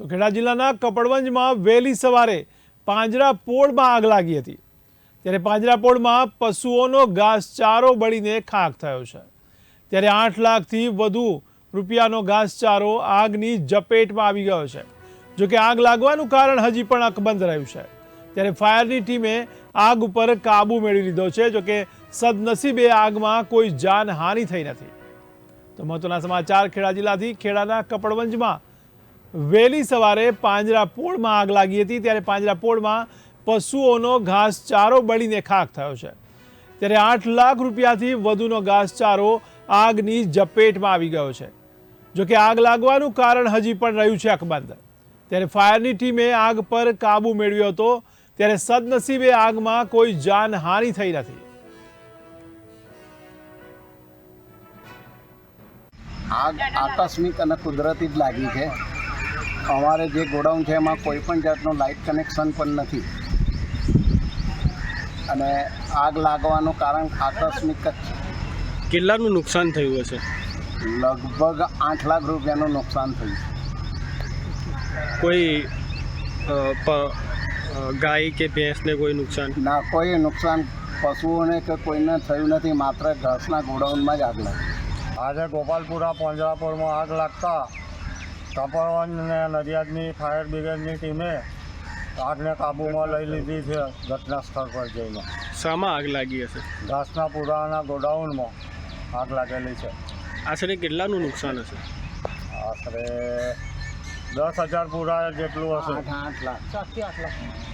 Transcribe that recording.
તો ખેડા જિલ્લાના કપડવંજમાં વહેલી સવારે પાંજરા પોળમાં આગ લાગી હતી. ત્યારે પાંજરાપોળમાં પશુઓનો ઘાસચારો બળીને ખાખ થયો છે. ત્યારે આઠ લાખથી વધુ રૂપિયાનો ઘાસચારો આગની ઝપેટમાં આવી ગયો છે. જો કે આગ લાગવાનું કારણ હજી પણ અકબંધ રહ્યું છે. ત્યારે ફાયરની ટીમે આગ ઉપર કાબુ મેળવી લીધો છે. જો કે સદનસીબે આગમાં કોઈ જાનહાનિ થઈ નથી. તો મહત્વના સમાચાર ખેડા જિલ્લાથી ખેડાના કપડવંજમાં વહેલી સવારે પાંજરાપોળમાં આગ લાગી હતી, ત્યારે પાંજરાપોળમાં પશુઓનો ઘાસચારો બળીને ખાખ થયો છે. ત્યારે આઠ લાખ રૂપિયાથી વધુનો ઘાસચારો આગની ઝપેટમાં આવી ગયો છે. જોકે આગ લાગવાનું કારણ હજી પણ રહ્યું છે અકબંધ. ત્યારે ફાયરની ટીમે આગ પર કાબુ મેળવ્યો હતો, ત્યારે સદનસીબે આગમાં કોઈ જાનહાનિ થઈ નથી. આગ આકસ્મિક અને કુદરતી જ લાગી છે. અમારે જે ગોડાઉન છે એમાં કોઈ પણ જાતનું લાઇટ કનેક્શન પણ નથી. અને આગ લાગવાનું કારણ આકસ્મિક જ છે. કેટલાનું નુકસાન થયું હશે? લગભગ આઠ લાખ રૂપિયાનું નુકસાન થયું કોઈ ગાય કે ભેંસને કોઈ નુકસાન? ના કોઈ નુકસાન પશુઓને કે કોઈને થયું નથી માત્ર ઘાસના ગોડાઉનમાં જ આગ લાગી. આજે ગોપાલપુરા પંજરાપુરમાં આગ લાગતા કપડવંજ અને નડિયાદની ફાયર બ્રિગેડની ટીમે આગને કાબૂમાં લઈ લીધી છે ઘટના સ્થળ પર જઈને. શામાં આગ લાગી હશે? ઘાસના પુરાના ગોડાઉનમાં આગ લાગેલી છે. આશરે કેટલાનું નુકસાન હશે? આશરે દસ હજાર પૂરા જેટલું હશે. આઠ આઠ લાખ.